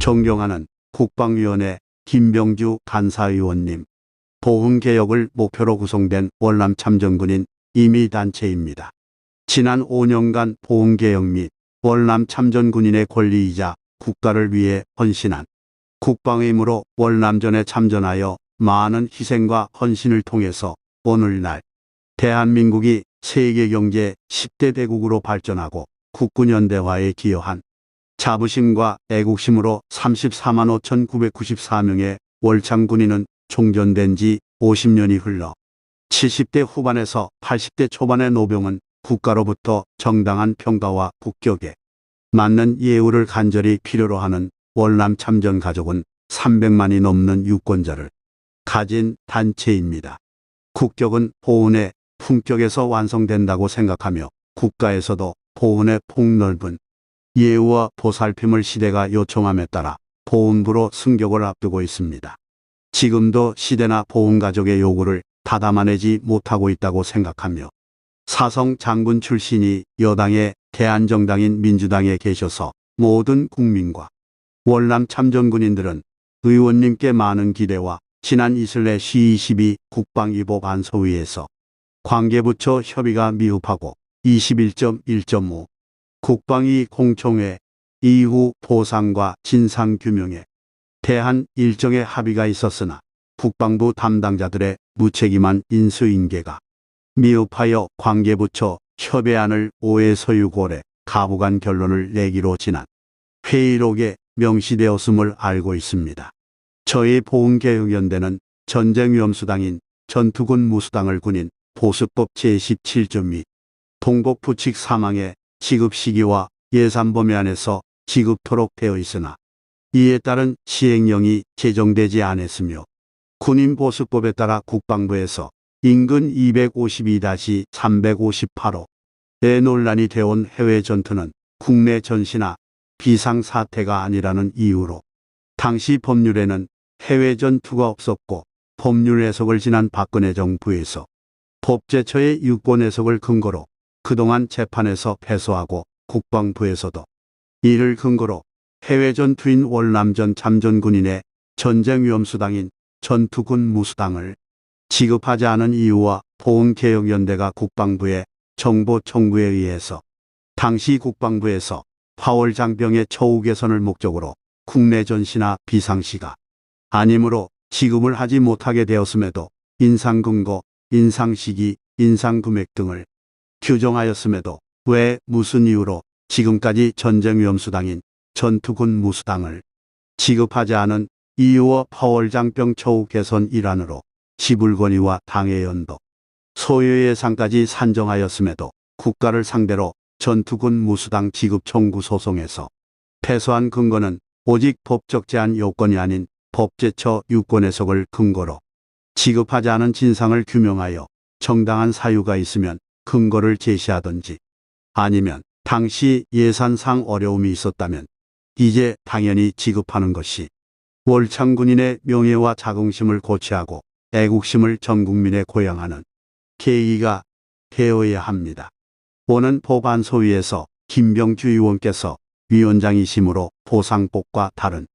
존경하는 국방위원회 김병주 간사의원님, 보훈개혁을 목표로 구성된 월남 참전군인 임의단체입니다. 지난 5년간 보훈개혁 및 월남 참전군인의 권리이자 국가를 위해 헌신한 국방의 힘으로 월남전에 참전하여 많은 희생과 헌신을 통해서 오늘날 대한민국이 세계 경제 10대 대국으로 발전하고 국군연대화에 기여한 자부심과 애국심으로 34만 5,994명의 월참 군인은 종전된 지 50년이 흘러 70대 후반에서 80대 초반의 노병은 국가로부터 정당한 평가와 국격에 맞는 예우를 간절히 필요로 하는 월남 참전 가족은 300만이 넘는 유권자를 가진 단체입니다. 국격은 보훈의 품격에서 완성된다고 생각하며 국가에서도 보훈의 폭넓은 예우와 보살핌을 시대가 요청함에 따라 보훈부로 승격을 앞두고 있습니다. 지금도 시대나 보훈가족의 요구를 다 담아내지 못하고 있다고 생각하며 사성 장군 출신이 여당의 대한정당인 민주당에 계셔서 모든 국민과 월남 참전군인들은 의원님께 많은 기대와 지난 이슬레 C22 국방위복 안소위에서 관계부처 협의가 미흡하고 21.1.5 국방위 공청회 이후 보상과 진상규명에 대한 일정의 합의가 있었으나 국방부 담당자들의 무책임한 인수인계가 미흡하여 관계부처 협의안을 오해 소유골에 가부간 결론을 내기로 지난 회의록에 명시되었음을 알고 있습니다. 저희 보훈개혁연대는 전쟁 위험수당인 전투군 무수당을 군인 보수법 제17조 및 동복부칙 사망의 지급 시기와 예산 범위 안에서 지급토록 되어 있으나 이에 따른 시행령이 제정되지 않았으며 군인보수법에 따라 국방부에서 인근 252-358호에 논란이 되어온 해외 전투는 국내 전시나 비상사태가 아니라는 이유로 당시 법률에는 해외 전투가 없었고 법률 해석을 지난 박근혜 정부에서 법제처의 유권 해석을 근거로 그동안 재판에서 패소하고 국방부에서도 이를 근거로 해외 전투인 월남전 참전군인의 전쟁 위험수당인 전투군 무수당을 지급하지 않은 이유와 보훈개혁연대가 국방부의 정보 청구에 의해서 당시 국방부에서 파월 장병의 처우 개선을 목적으로 국내 전시나 비상시가 아니므로 지급을 하지 못하게 되었음에도 인상근거, 인상시기, 인상금액 등을 규정하였음에도 왜 무슨 이유로 지금까지 전쟁 위험수당인 전투군 무수당을 지급하지 않은 이유와 파월장병 처우 개선 일환으로 지불권위와 당의 연도, 소유의 상까지 산정하였음에도 국가를 상대로 전투군 무수당 지급 청구 소송에서 패소한 근거는 오직 법적 제한 요건이 아닌 법제처 유권 해석을 근거로 지급하지 않은 진상을 규명하여 정당한 사유가 있으면 근거를 제시하든지 아니면 당시 예산상 어려움이 있었다면 이제 당연히 지급하는 것이 월창군인의 명예와 자긍심을 고취하고 애국심을 전 국민에 고양하는 계기가 되어야 합니다. 오는 법안소위에서 김병주 의원께서 위원장이심으로 보상복과 다른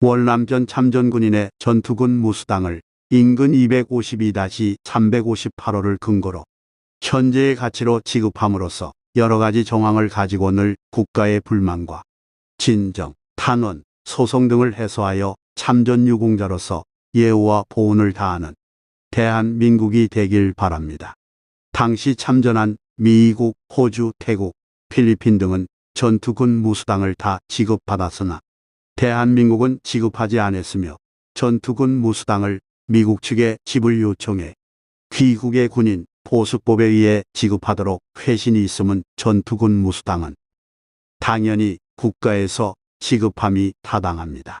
월남전 참전군인의 전투군 무수당을 인근 252-358호를 근거로 현재의 가치로 지급함으로써 여러 가지 정황을 가지고 늘 국가의 불만과 진정, 탄원, 소송 등을 해소하여 참전 유공자로서 예우와 보훈을 다하는 대한민국이 되길 바랍니다. 당시 참전한 미국, 호주, 태국, 필리핀 등은 전투군 무수당을 다 지급받았으나 대한민국은 지급하지 않았으며 전투군 무수당을 미국 측에 지불 요청해 귀국의 군인 보수법에 의해 지급하도록 회신이 있음은 전투군 무수당은 당연히 국가에서 지급함이 타당합니다.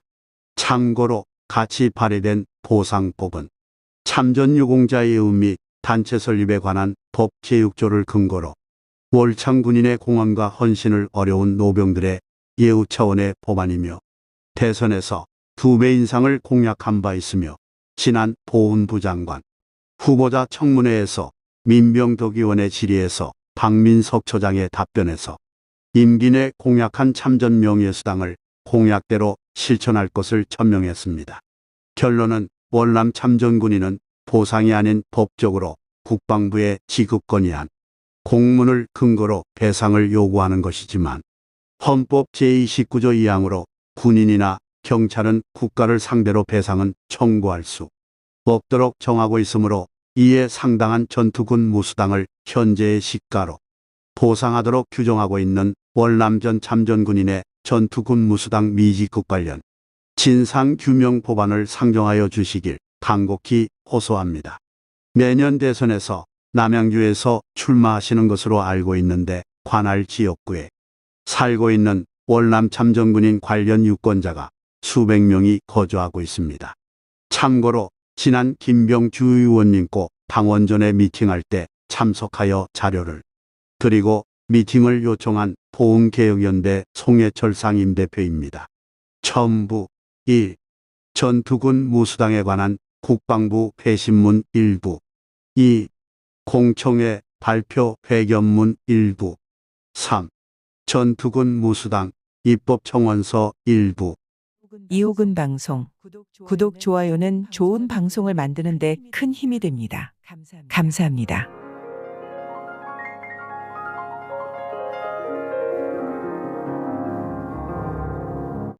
참고로 같이 발의된 보상법은 참전유공자의 의미 단체 설립에 관한 법 제6조를 근거로 월창 군인의 공헌과 헌신을 어려운 노병들의 예우 차원의 법안이며 대선에서 두 배 인상을 공약한 바 있으며 지난 보훈부 장관 후보자 청문회에서 민병덕의원의 질의에서 박민석 처장의 답변에서 임기 내 공약한 참전 명예수당을 공약대로 실천할 것을 천명했습니다. 결론은 월남 참전군인은 보상이 아닌 법적으로 국방부에 지급 건의한 공문을 근거로 배상을 요구하는 것이지만 헌법 제29조 2항으로 군인이나 경찰은 국가를 상대로 배상은 청구할 수 없도록 정하고 있으므로 이에 상당한 전투군 무수당을 현재의 시가로 보상하도록 규정하고 있는 월남전 참전군인의 전투군 무수당 미지급 관련 진상 규명 법안을 상정하여 주시길 간곡히 호소합니다. 매년 대선에서 남양주에서 출마하시는 것으로 알고 있는데 관할 지역구에 살고 있는 월남 참전군인 관련 유권자가 수백 명이 거주하고 있습니다. 참고로 지난 김병주 의원님 꼭 당원 전에 미팅할 때 참석하여 자료를 그리고 미팅을 요청한 보훈개혁연대 송해철 상임대표입니다. 첨부 1. 전투군 무수당에 관한 국방부 회신문 일부 2. 공청회 발표 회견문 일부 3. 전투군 무수당 입법청원서 일부 이호근 방송 구독 좋아요는 좋은 방송을 만드는데 큰 힘이 됩니다. 감사합니다.